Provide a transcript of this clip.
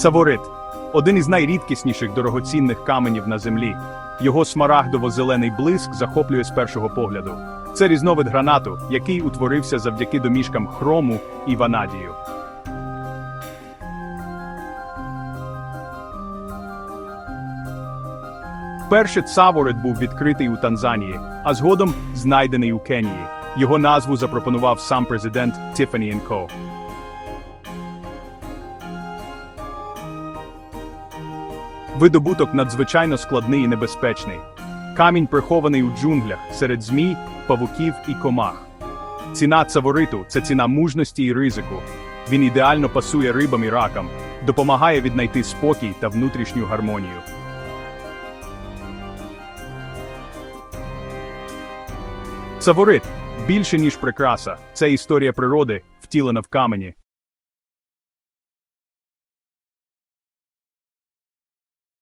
Цаворит один із найрідкісніших дорогоцінних каменів на землі. Його смарагдово-зелений блиск захоплює з першого погляду. Це різновид гранату, який утворився завдяки домішкам хрому і ванадію. Перше цаворит був відкритий у Танзанії, а згодом знайдений у Кенії. Його назву запропонував сам президент Tiffany Co. Видобуток надзвичайно складний і небезпечний. Камінь прихований у джунглях серед змій, павуків і комах. Ціна цавориту це ціна мужності і ризику. Він ідеально пасує рибам і ракам, допомагає віднайти спокій та внутрішню гармонію. Цаворит більше ніж прикраса. Це історія природи, втілена в камені.